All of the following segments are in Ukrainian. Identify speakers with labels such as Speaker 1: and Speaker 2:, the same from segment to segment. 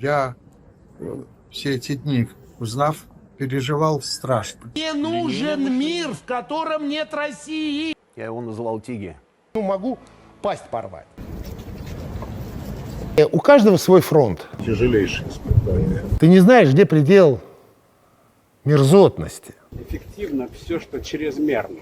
Speaker 1: Я э, все эти дни, узнав, переживал страшно.
Speaker 2: Мне нужен мир, в котором нет России.
Speaker 3: Я его называл Тиги.
Speaker 4: Ну, могу пасть порвать. Э, У каждого свой фронт.
Speaker 5: тяжелейшие испытания.
Speaker 4: Ты не знаешь, где предел мерзотности.
Speaker 6: эффективно все, что чрезмерно.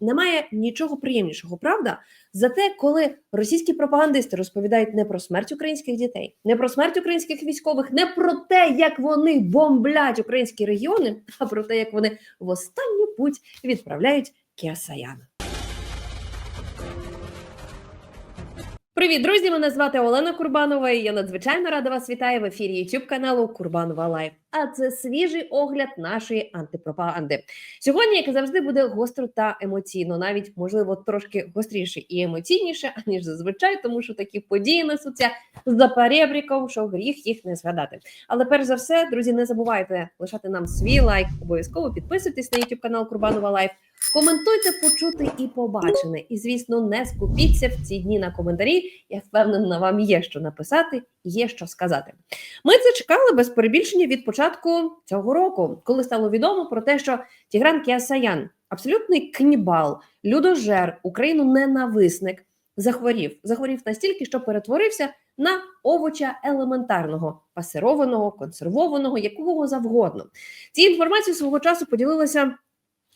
Speaker 7: Немає нічого приємнішого, правда? Зате, коли російські пропагандисти розповідають не про смерть українських дітей, не про смерть українських військових, не про те, як вони бомблять українські регіони, а про те, як вони в останню путь відправляють Кіасаяна. Привіт, друзі! Мене звати Олена Курбанова. і Я надзвичайно рада вас вітаю в ефірі YouTube каналу Курбанова Лайв. А це свіжий огляд нашої антипропаганди. Сьогодні, як і завжди, буде гостро та емоційно, навіть можливо трошки гостріше і емоційніше, аніж зазвичай, тому що такі події несуться за перебріком, що гріх їх не згадати. Але перш за все, друзі, не забувайте лишати нам свій лайк. Обов'язково підписуйтесь на YouTube канал Курбанова Лайв. Коментуйте, почути і побачене. І, звісно, не скупіться в ці дні на коментарі. Я впевнена, вам є що написати, є що сказати. Ми це чекали без перебільшення від початку цього року, коли стало відомо про те, що Тігран Кіасаян, абсолютний канібал, людожер, Україну ненависник, захворів. Захворів настільки, що перетворився на овоча елементарного, пасированого, консервованого, якого завгодно. Ці інформації свого часу поділилася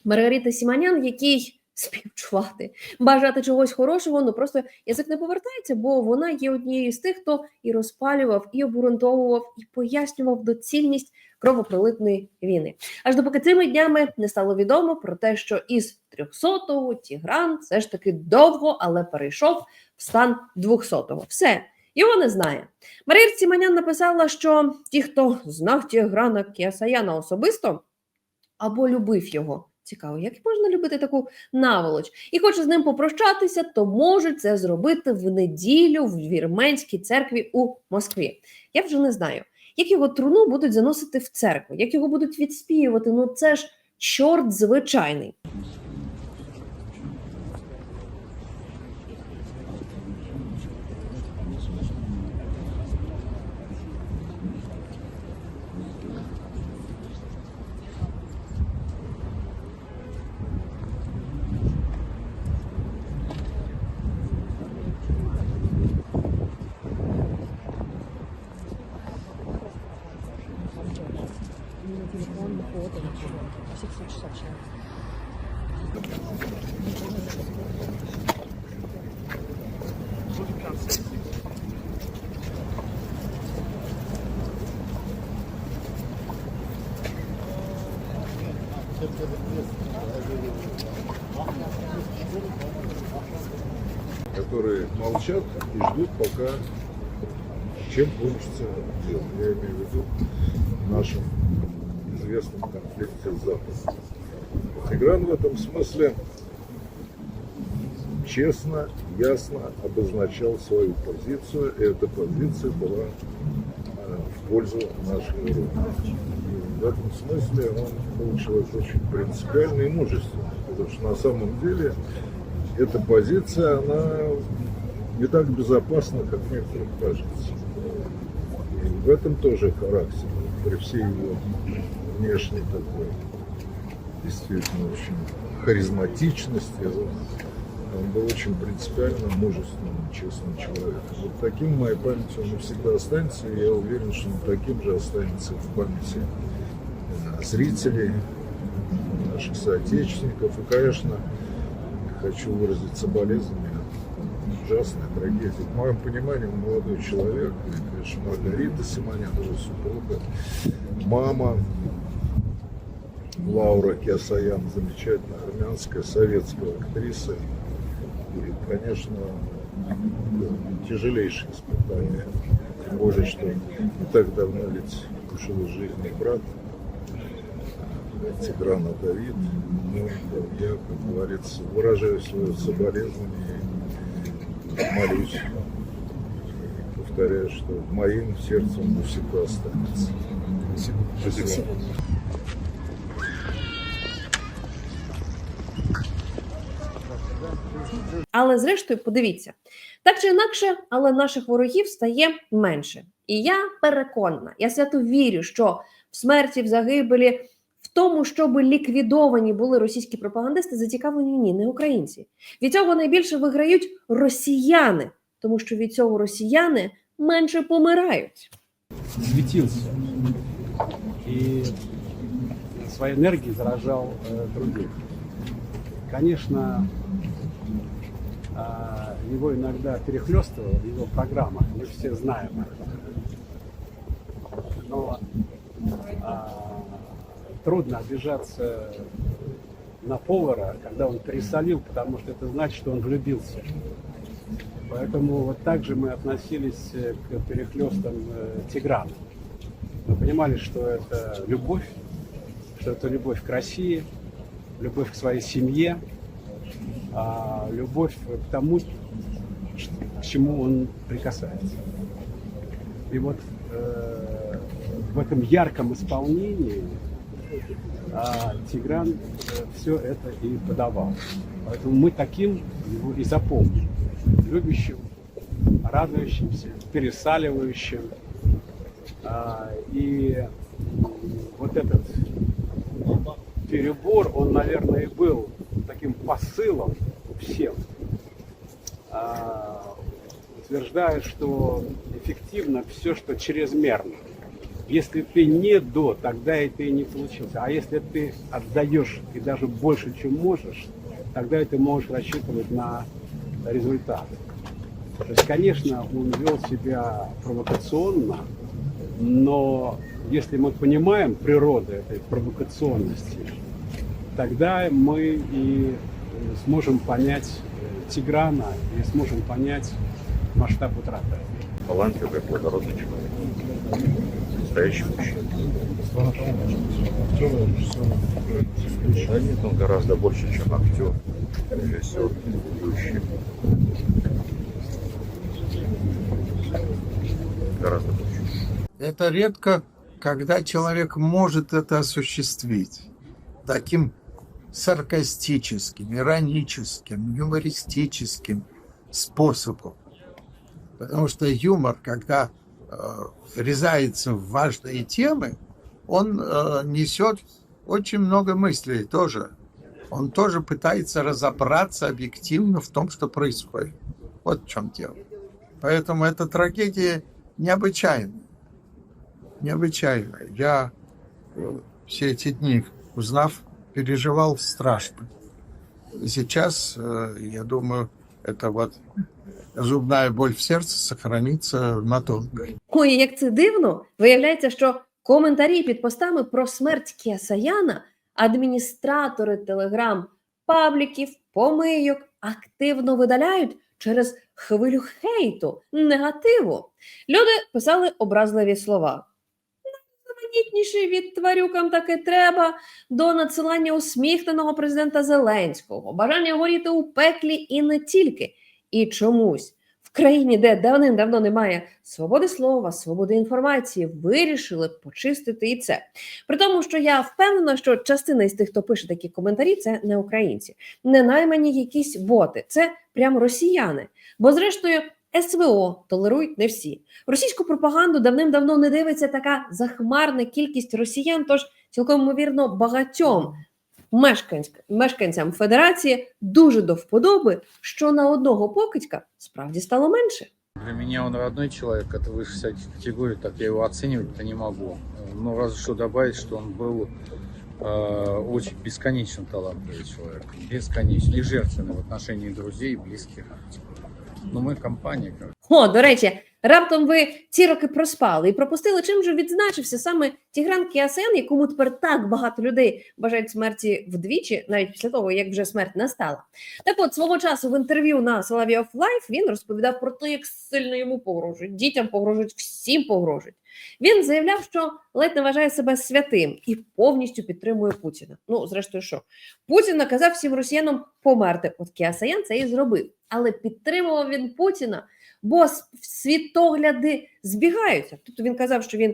Speaker 7: Маргарита Сіманян, який співчувати, бажати чогось хорошого, ну просто язик не повертається, бо вона є однією з тих, хто і розпалював, і обґрунтовував, і пояснював доцільність кровопролитної війни. Аж допоки цими днями не стало відомо про те, що із 300-го Тігран все ж таки довго, але перейшов в стан 200-го. Все. Його не знає. Марія Сіманян написала, що ті, хто знав Тіграна Кіасаяна особисто або любив його. Цікаво, як можна любити таку наволоч? І хоче з ним попрощатися, то можуть це зробити в неділю в вірменській церкві у Москві. Я вже не знаю, як його труну будуть заносити в церкву, як його будуть відспіювати. Ну це ж чорт звичайний.
Speaker 5: Которые молчат и ждут, пока чем кончится дело. Я имею в виду в нашем известном конфликте с Западом. Тигран в этом смысле честно, ясно обозначал свою позицию, и эта позиция была э, в пользу нашей Родины. В этом смысле он был человек очень принципиальный и мужественный, потому что на самом деле эта позиция, она не так безопасна, как некоторым кажется. И в этом тоже характер, при всей его внешней такой, действительно очень харизматичности, он, был очень принципиально мужественным, честным человеком. Вот таким в моей памяти он навсегда останется, и я уверен, что он таким же останется в памяти зрителей, наших соотечественников. И, конечно, хочу выразить соболезнования. Ужасная трагедия. В моем понимании он молодой человек. И, конечно, Маргарита Симонян, его супруга, мама Лаура Киасаян, замечательная армянская советская актриса. И, конечно, тяжелейшие испытания. Тем более, что не так давно ведь из жизни брат Тиграна Давид. Ну, я, как говорится, выражаю свое соболезнование и молюсь. И повторяю, что моим сердцем навсегда останется. Спасибо.
Speaker 7: Але зрештою, подивіться, так чи інакше, але наших ворогів стає менше. І я переконана, я свято вірю, що в смерті, в загибелі, тому, щоб ліквідовані були російські пропагандисти, зацікавлені ні, не українці. Від цього найбільше виграють росіяни, тому що від цього росіяни менше помирають.
Speaker 6: Светился. И своей энергией заражал э, других. Конечно, а, его иногда перехлестывало в его программах, мы все знаем это. Но а, трудно обижаться на повара, когда он пересолил, потому что это значит, что он влюбился. Поэтому вот так же мы относились э, к перехлестам э, Тиграна. Мы понимали, что это любовь, что это любовь к России, любовь к своей семье, а, любовь к тому, к чему он прикасается. И вот э, в этом ярком исполнении а, Тигран все это и подавал. Поэтому мы таким его и запомним. Любящим, радующимся, пересаливающим. А, и вот этот перебор, он, наверное, и был таким посылом всем, а, утверждая, что эффективно все, что чрезмерно. Если ты не до, тогда и ты не получился. А если ты отдаешь и даже больше, чем можешь, тогда и ты можешь рассчитывать на результат. То есть, конечно, он вел себя провокационно, но если мы понимаем природу этой провокационности, тогда мы и э, сможем понять э, Тиграна и сможем понять масштаб утраты.
Speaker 3: талантливый, благородный человек. Настоящий мужчина. Да нет, он гораздо больше, чем актер, режиссер, ведущий. Гораздо больше.
Speaker 1: Это редко, когда человек может это осуществить таким саркастическим, ироническим, юмористическим способом. Потому что юмор, когда врезается в важные темы, он э, несет очень много мыслей тоже. Он тоже пытается разобраться объективно в том, что происходит. Вот в чем дело. Поэтому эта трагедия необычайная. Необычайная. Я э, все эти дни, узнав, переживал страшно. Сейчас, э, я думаю, это вот зубная боль в сердце сохранится надолго.
Speaker 7: Ой, як це дивно! Виявляється, що коментарі під постами про смерть Кіасаяна адміністратори телеграм пабліків, помийок активно видаляють через хвилю хейту, негативу. Люди писали образливі слова. Найзаманітніший від тварюкам таки треба до надсилання усміхненого президента Зеленського, бажання горіти у пеклі і не тільки. І чомусь в країні, де давним-давно немає свободи слова, свободи інформації, вирішили почистити і це. При тому, що я впевнена, що частина із тих, хто пише такі коментарі, це не українці, не наймані якісь боти, це прямо росіяни. Бо, зрештою, СВО толерують не всі. Російську пропаганду давним-давно не дивиться така захмарна кількість росіян, тож цілком ймовірно багатьом мешканцям, мешканцям Федерації дуже до вподоби, що на одного покидька справді стало менше.
Speaker 8: Для меня он родной человек, это выше всяких категорий, так я его оценивать-то не могу. Ну, разве что добавить, что он был э, очень бесконечно талантливый человек. Бесконечно. И жертвенный в отношении друзей и близких. Ну, мы компанія.
Speaker 7: О, до речі, раптом ви ці роки проспали і пропустили, чим же відзначився саме Тігран Кіасен, якому тепер так багато людей бажають смерті вдвічі, навіть після того, як вже смерть настала. Так от свого часу в інтерв'ю на Солові of Life він розповідав про те, як сильно йому погрожують, дітям погрожують, всім погрожують. Він заявляв, що ледь не вважає себе святим і повністю підтримує Путіна. Ну, зрештою, що Путін наказав всім росіянам померти. От Кіасаян це і зробив. Але підтримував він Путіна, бо с- світогляди збігаються. Тобто він казав, що він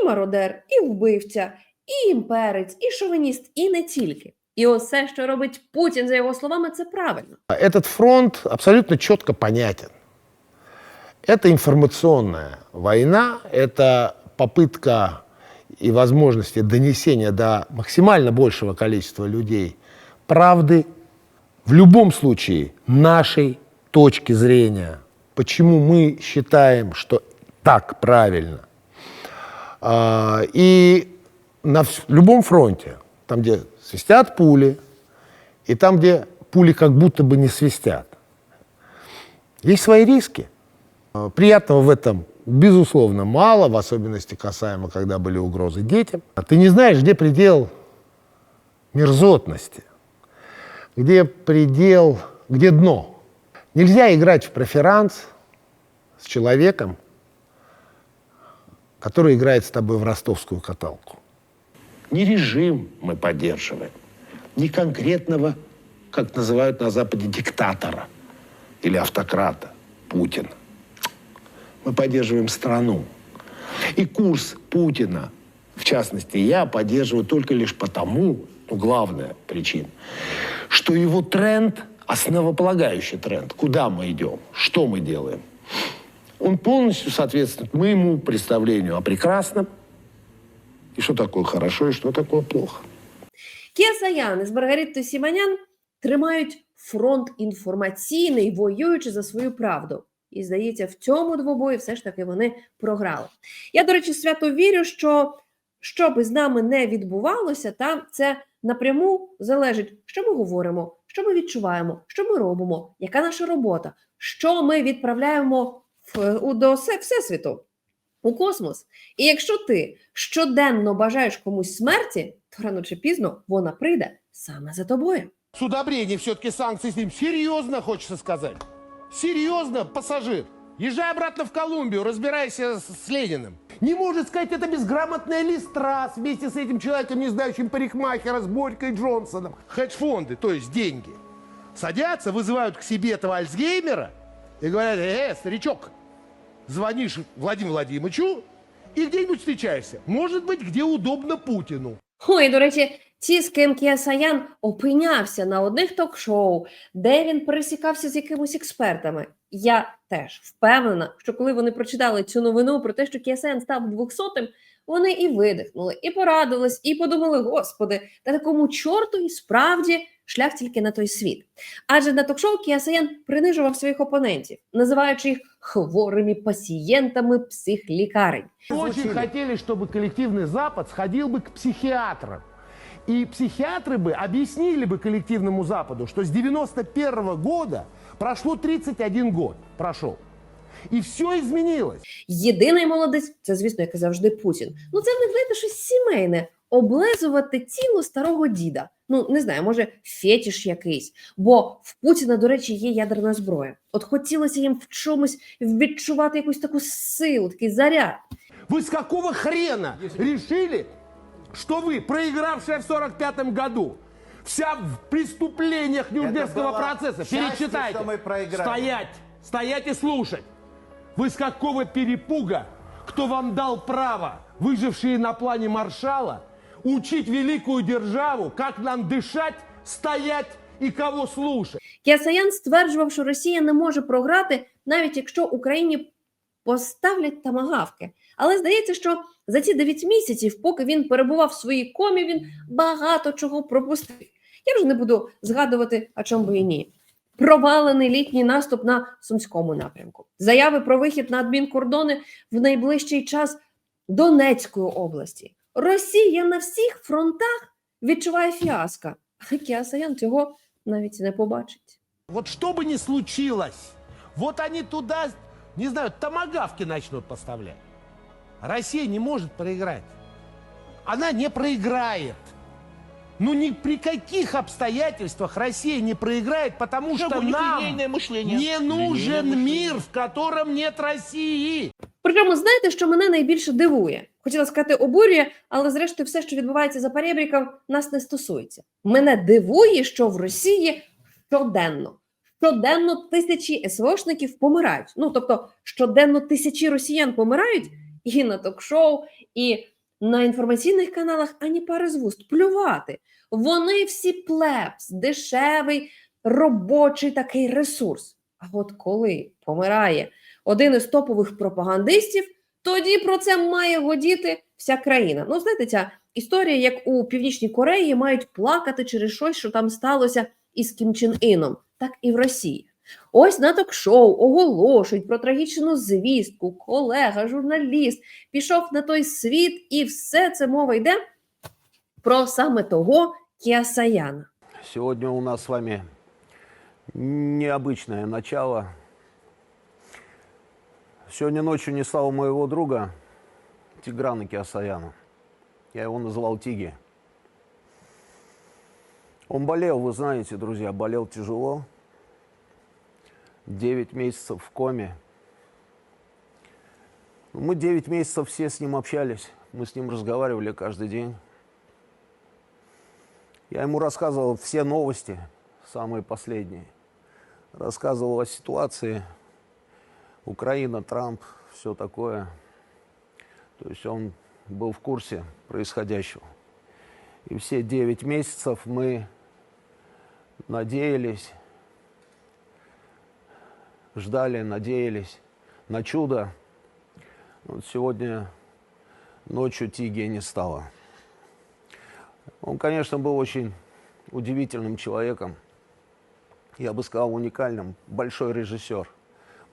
Speaker 7: і мародер, і вбивця, і імперець, і шовініст, і не тільки. І усе, що робить Путін, за його словами, це правильно.
Speaker 4: Этот фронт абсолютно четко понятен. Это информационная Война – это попытка и возможности донесения до максимально большего количества людей правды, в любом случае нашей точки зрения, почему мы считаем, что так правильно. А, И на любом фронте, там, где свистят пули, и там, где пули как будто бы не свистят, есть свои риски. А, Приятного в этом, безусловно, мало, в особенности касаемо, когда были угрозы детям. А Ты не знаешь, где предел мерзотности, где предел, где дно. Нельзя играть в преферанс с человеком, который играет с тобой в ростовскую каталку.
Speaker 9: Не режим мы поддерживаем, не конкретного, как называют на Западе, диктатора или автократа Путина. Мы поддерживаем страну. И курс Путина, в частности, я поддерживаю только лишь потому, ну, главная причина, что его тренд, основополагающий тренд, куда мы идем, что мы делаем, он полностью соответствует моему представлению о прекрасном, и что такое хорошо, и что такое плохо.
Speaker 7: Кія Саян із Маргаритою Сіманян тримають фронт інформаційний, воюючи за свою правду. І здається, в цьому двобої все ж таки вони програли. Я, до речі, свято вірю, що що би з нами не відбувалося, та це напряму залежить, що ми говоримо, що ми відчуваємо, що ми робимо, яка наша робота, що ми відправляємо в, у, до всесвіту, у космос. І якщо ти щоденно бажаєш комусь смерті, то рано чи пізно вона прийде саме за тобою.
Speaker 2: С удобрением все-таки санкции с ним. Серьезно, хочется сказать. Серьезно, пассажир. Езжай обратно в Колумбию, разбирайся с, с. Не может сказать, это безграмотная листрас вместе с этим человеком, не знающим парикмахера, с Борькой Джонсоном. Хедж-фонды, то есть деньги. Садятся, вызывают к себе этого Альцгеймера и говорят, э, старичок, звонишь Владимиру Владимировичу и где-нибудь встречаешься. Может быть, где удобно Путину.
Speaker 7: Ой, до речі, ті, з ким Кія Саян опинявся на одних ток-шоу, де він пересікався з якимось експертами. Я теж впевнена, що коли вони прочитали цю новину про те, що Кія Саян став 200-м, вони і видихнули, і порадувались, і подумали: Господи, та такому чорту і справді шлях тільки на той світ. Адже на ток-шоу Кія Саян принижував своїх опонентів, називаючи їх хворими пацієнтами психлікарень.
Speaker 2: Очень хотели, чтобы коллективный Запад сходил бы к психиатрам. И психиатры бы объяснили бы коллективному Западу, что с 91 года прошло 31 год, прошел. И все изменилось.
Speaker 7: Єдиний молодець це, звісно, як і завжди Путін. Ну це в них знаєте, щось сімейне. Облезувати тіло старого діда. Ну не знаю, може фетіш якийсь. Бо в Путіна, до речі, є ядерна зброя. От хотілося їм в чомусь відчувати якусь таку силу, такий заряд.
Speaker 2: Вы с какого хрена решили, что вы, проигравшая в 45 году, вся в преступлениях Нюрнбергского
Speaker 10: было
Speaker 2: процесса,
Speaker 10: счастье,
Speaker 2: перечитайте,
Speaker 10: что мы проиграли.
Speaker 2: стоять, стоять и слушать. Вы с какого перепуга, кто вам дал право, выжившие на плане маршала, учить великую державу, как нам дышать, стоять и кого слушать?
Speaker 7: Кіасаян стверджував, що Росія не може програти, навіть якщо Україні поставлять тамагавки. Але здається, що за ці 9 місяців, поки він перебував в своїй комі, він багато чого пропустив. Я вже не буду згадувати, а чому би і ні. Провалений літній наступ на сумському напрямку, заяви про вихід на адмінкордони в найближчий час Донецької області. Росія на всіх фронтах відчуває фіаско. А Кіасаян цього навіть не побачить.
Speaker 2: Вот что бы ни случилось, вот они туда, не знаю, томагавки начнут поставлять. Россия не может проиграть. Она не проиграет. Ну ни при каких обстоятельствах Россия не проиграет, потому что нам не нужен мир, в котором нет России.
Speaker 7: Причому знаєте, що мене найбільше дивує? Хотіла сказати обурює, але зрештою все, що відбувається за перебріком, нас не стосується. Мене дивує, що в Росії щоденно, щоденно тисячі СВОшників помирають. Ну тобто, щоденно тисячі росіян помирають і на ток-шоу, і на інформаційних каналах ані пари з вуст. Плювати. Вони всі плебс, дешевий робочий такий ресурс. А от коли помирає один із топових пропагандистів, тоді про це має годіти вся країна. Ну, знаєте, ця історія, як у Північній Кореї мають плакати через щось, що там сталося із Кім Чен Іном, так і в Росії. Ось на ток-шоу оголошують про трагічну звістку. Колега, журналіст пішов на той світ, і все це мова йде про саме того Кіасаяна.
Speaker 10: Сегодня у нас с вами необычное начало. Сегодня ночью не стало моего друга Тиграна Киасаяна. Я его называл Тиги. Он болел, вы знаете, друзья, болел тяжело. 9 месяцев в коме. Ну, Мы 9 месяцев все с ним общались. Мы с ним разговаривали каждый день. Я ему рассказывал все новости, самые последние. Рассказывал о ситуации Украина, Трамп, все такое. То есть он был в курсе происходящего. И все 9 месяцев мы надеялись, ждали, надеялись на чудо. Вот сегодня ночью Тиги не стало. Он, конечно, был очень удивительным человеком. Я бы сказал, уникальным. Большой режиссер.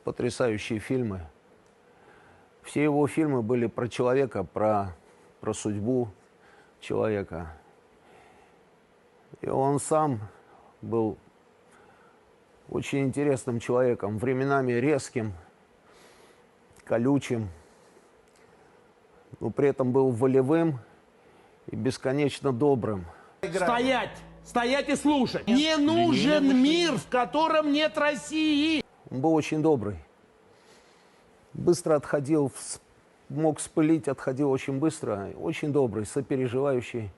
Speaker 10: Потрясающие фильмы. Все его фильмы были про человека, про, про судьбу человека. И он сам был очень интересным человеком, временами резким, колючим, но при этом был волевым и бесконечно добрым.
Speaker 2: Стоять! Стоять и слушать! Не нужен мир, в котором нет России!
Speaker 10: Он был очень добрый. Быстро отходил, мог спылить, отходил очень быстро. Очень добрый, сопереживающий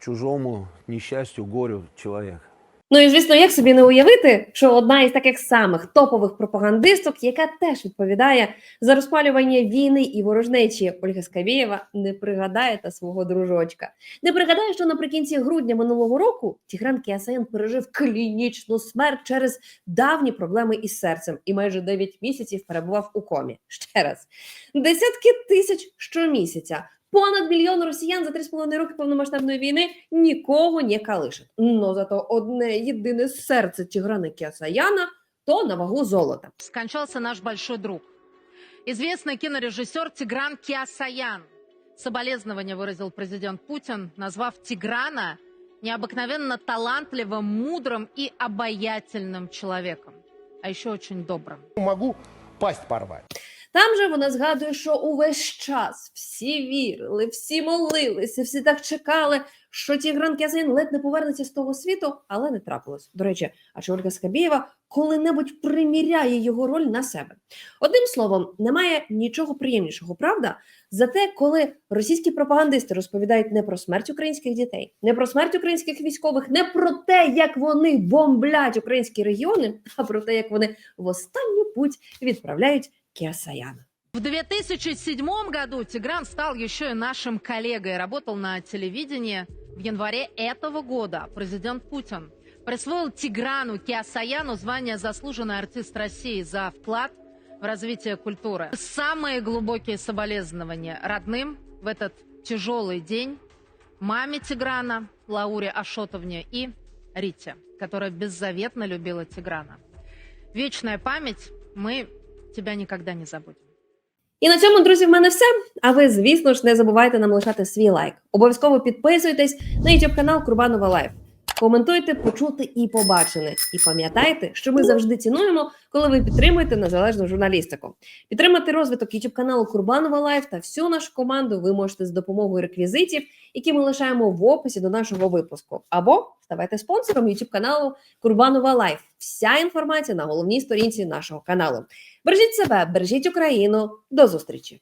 Speaker 10: чужому несчастью, горю человек.
Speaker 7: Ну і звісно, як собі не уявити, що одна із таких самих топових пропагандисток, яка теж відповідає за розпалювання війни і ворожнечі Ольга Скабєєва, не пригадає та свого дружочка. Не пригадає, що наприкінці грудня минулого року Тігран Кіасаян пережив клінічну смерть через давні проблеми із серцем і майже 9 місяців перебував у комі. Ще раз десятки тисяч щомісяця. Понад мільйон росіян за 3,5 роки повномасштабної війни нікого не калишить. Но зато одне єдине серце Тіграна Кіасаяна то на вагу золота.
Speaker 11: скончался наш большой друг. Известный кинорежиссер Тигран Киасаян. Соболезнования выразил президент Путин, назвав Тиграна необыкновенно талантливым, мудрым и обаятельным человеком. А еще очень добрым.
Speaker 2: Могу пасть порвать.
Speaker 7: Там же вона згадує, що увесь час всі вірили, всі молилися, всі так чекали, що Тігран Кіасаян ледь не повернеться з того світу, але не трапилось. До речі, а чи Ольга Скабєєва коли-небудь приміряє його роль на себе? Одним словом, немає нічого приємнішого, правда? Зате, коли російські пропагандисти розповідають не про смерть українських дітей, не про смерть українських військових, не про те, як вони бомблять українські регіони, а про те, як вони в останню путь відправляють Кіасаяна.
Speaker 11: В 2007 году Тигран стал еще и нашим коллегой. Работал на телевидении. В январе этого года президент Путин присвоил Тиграну Киасаяну звание «Заслуженный артист России» за вклад в развитие культуры. Самые глубокие соболезнования родным в этот тяжелый день маме Тиграна, Лауре Ашотовне и Рите, которая беззаветно любила Тиграна. Вечная память, мы тебя ніколи не забудемо.
Speaker 7: І на цьому, друзі, в мене все. А ви, звісно ж, не забувайте нам лишати свій лайк. Обов'язково підписуйтесь на YouTube канал Курбанова Лайф. Коментуйте, почути і побачене. І пам'ятайте, що ми завжди цінуємо, коли ви підтримуєте незалежну журналістику. Підтримати розвиток YouTube каналу Курбанова Лайф та всю нашу команду ви можете з допомогою реквізитів, які ми лишаємо в описі до нашого випуску. Або ставайте спонсором YouTube каналу Курбанова Лайф. Вся інформація на головній сторінці нашого каналу. Бережіть себе, бережіть Україну. До зустрічі!